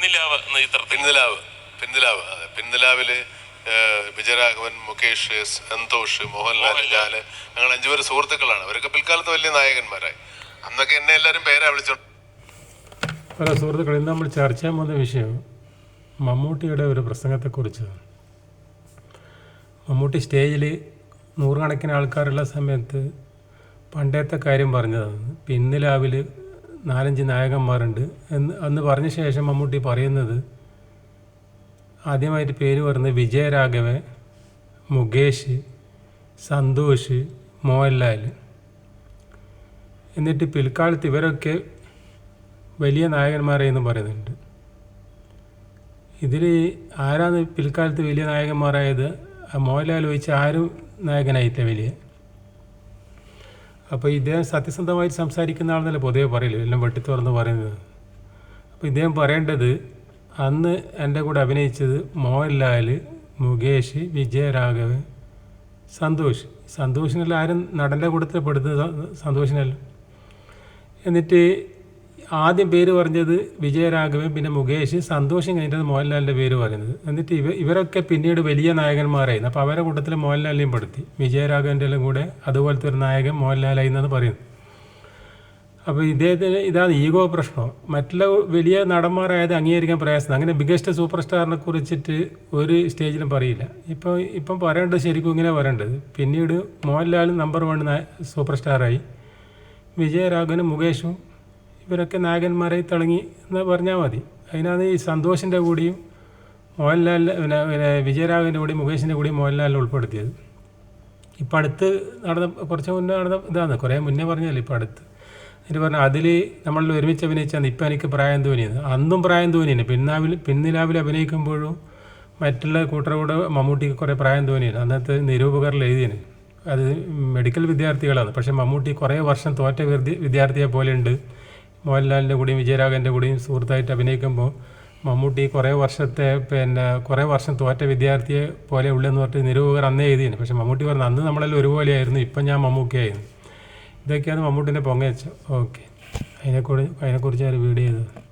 പിന്നിലാവ് എന്ന ചിത്രത്തിൽ പിന്നിലാവ് പിന്നിലാവ്. അതെ പിന്നിലാവിൽ വിജയരാഘവൻ മുകേഷ് സന്തോഷ് മോഹൻലാൽ ലാൽ ഞങ്ങൾ അഞ്ചുപേര് സുഹൃത്തുക്കളാണ്. അവരൊക്കെ പിൽക്കാലത്ത് വലിയ നായകന്മാരായി. അന്നൊക്കെ എന്നെ എല്ലാവരും പേരാ വിളിച്ചോണ്ട് പല സുഹൃത്തുക്കൾ ഇന്ന് നമ്മൾ ചർച്ച ചെയ്യാൻ പോകുന്ന വിഷയം മമ്മൂട്ടിയുടെ ഒരു പ്രസംഗത്തെക്കുറിച്ചാണ്. മമ്മൂട്ടി സ്റ്റേജിൽ നൂറുകണക്കിന് ആൾക്കാരുള്ള സമയത്ത് പണ്ടത്തെ കാര്യം പറഞ്ഞതാണ്. പിന്നിലാവിൽ നാലഞ്ച് നായകന്മാരുണ്ട്. എന്ന് അന്ന് പറഞ്ഞ ശേഷം മമ്മൂട്ടി പറയുന്നത് ആദ്യമായിട്ട് പേര് പറയുന്നത് വിജയരാഘവൻ മുകേഷ് സന്തോഷ് മോഹൻലാൽ. എന്നിട്ട് പിൽക്കാലത്ത് ഇവരൊക്കെ വലിയ നായകന്മാരെന്ന് പറയുന്നുണ്ട്. ഇതിൽ ആരാണ് പിൽക്കാലത്ത് വലിയ നായകന്മാരായത്? മോഹൻലാൽ വെച്ച് ആരും നായകനായിട്ടില്ല വലിയ. അപ്പോൾ ഇദ്ദേഹം സത്യസന്ധമായിട്ട് സംസാരിക്കുന്ന ആളെന്നല്ല പൊതുവെ പറയില്ല എല്ലാം വെട്ടി തുറന്ന് പറയുന്നത്. അപ്പോൾ ഇദ്ദേഹം പറയേണ്ടത് അന്ന് എന്റെ കൂടെ അഭിനയിച്ചത് മോഹൻലാൽ മുകേഷ് വിജയരാഘവൻ സന്തോഷ്. സന്തോഷിനല്ല ആരും നടന്റെ കൂട്ടത്തിൽ പെടുന്നത് സന്തോഷിനല്ല. എന്നിട്ട് ആദ്യം പേര് പറഞ്ഞത് വിജയരാഘവൻ പിന്നെ മുകേഷ് സന്തോഷം കഴിഞ്ഞിട്ട് മോഹൻലാലിന്റെ പേര് പറയുന്നത്. എന്നിട്ട് ഇവ ഇവരൊക്കെ പിന്നീട് വലിയ നായകന്മാരായിരുന്നു. അപ്പോൾ അവരുടെ കൂട്ടത്തിൽ മോഹൻലാലിനെയും പെടുത്തി. വിജയരാഘവന്റെ എല്ലാം കൂടെ അതുപോലത്തെ ഒരു നായകൻ മോഹൻലാലായി എന്നാണ് പറയുന്നത്. അപ്പോൾ ഇദ്ദേഹത്തിന് ഇതാണ് ഈഗോ പ്രശ്നം. മറ്റുള്ള വലിയ നടന്മാരായത് അംഗീകരിക്കാൻ പ്രയാസം. അങ്ങനെ ബിഗസ്റ്റ് സൂപ്പർ സ്റ്റാറിനെ കുറിച്ചിട്ട് ഒരു സ്റ്റേജിലും പറയില്ല. ഇപ്പോൾ ഇപ്പം പറയേണ്ടത് ശരിക്കും ഇങ്ങനെ പറയേണ്ടത്. പിന്നീട് മോഹൻലാൽ നമ്പർ വൺ സൂപ്പർ സ്റ്റാറായി വിജയരാഘവനും മുകേഷും ഇവരൊക്കെ നായകന്മാരായി തിളങ്ങി എന്ന് പറഞ്ഞാൽ മതി. അതിനകത്ത് ഈ സന്തോഷിന്റെ കൂടിയും മോഹൻലാലിന്റെ പിന്നെ പിന്നെ വിജയരാഘവന്റെ കൂടി മുകേഷിന്റെ കൂടി മോഹൻലാലിനെ ഉൾപ്പെടുത്തിയത്. ഇപ്പം അടുത്ത് നടന്ന കുറച്ച് മുന്നേ നടന്ന ഇതാണ്. കുറേ മുന്നേ പറഞ്ഞല്ലോ ഇപ്പം അടുത്ത്. എന്നിട്ട് പറഞ്ഞാൽ അതിൽ നമ്മളിൽ ഒരുമിച്ച് അഭിനയിച്ചാൽ ഇപ്പം എനിക്ക് പ്രായം തോന്നിയത്. അന്നും പ്രായം തോന്നിയാണ് പിന്നാവിൽ പിന്നിലാവിൽ അഭിനയിക്കുമ്പോഴും മറ്റുള്ള കൂട്ടരോട് മമ്മൂട്ടിക്ക് കുറേ പ്രായം തോന്നിയത് അന്നത്തെ നിരൂപകരിൽ എഴുതിയത്. അത് മെഡിക്കൽ വിദ്യാർത്ഥികളാണ്. പക്ഷേ മമ്മൂട്ടി കുറേ വർഷം തോറ്റ വിദ്യാർത്ഥിയെ പോലെ ഉണ്ട്. മോഹൻലാലിന്റെ കൂടെയും വിജയരാഘവന്റെ കൂടെയും സുഹൃത്തായിട്ട് അഭിനയിക്കുമ്പോൾ മമ്മൂട്ടി കുറേ വർഷത്തെ പിന്നെ കുറേ വർഷം തോറ്റ വിദ്യാർത്ഥിയെ പോലെ ഉള്ളെന്ന് പറഞ്ഞിട്ട് നിരൂപകർ അന്നേ എഴുതിയാണ് പക്ഷേ മമ്മൂട്ടി പറഞ്ഞു അന്ന് നമ്മളെല്ലാം ഒരുപോലെയായിരുന്നു ഇപ്പം ഞാൻ മമ്മൂക്കയായിരുന്നു ഇതൊക്കെയാണ് മമ്മൂട്ടിന്റെ പൊങ്ങച്ച. ഓക്കെ. അതിനെക്കുറിച്ച് അതിനെക്കുറിച്ച് ഒരു വീഡിയോ ചെയ്തത്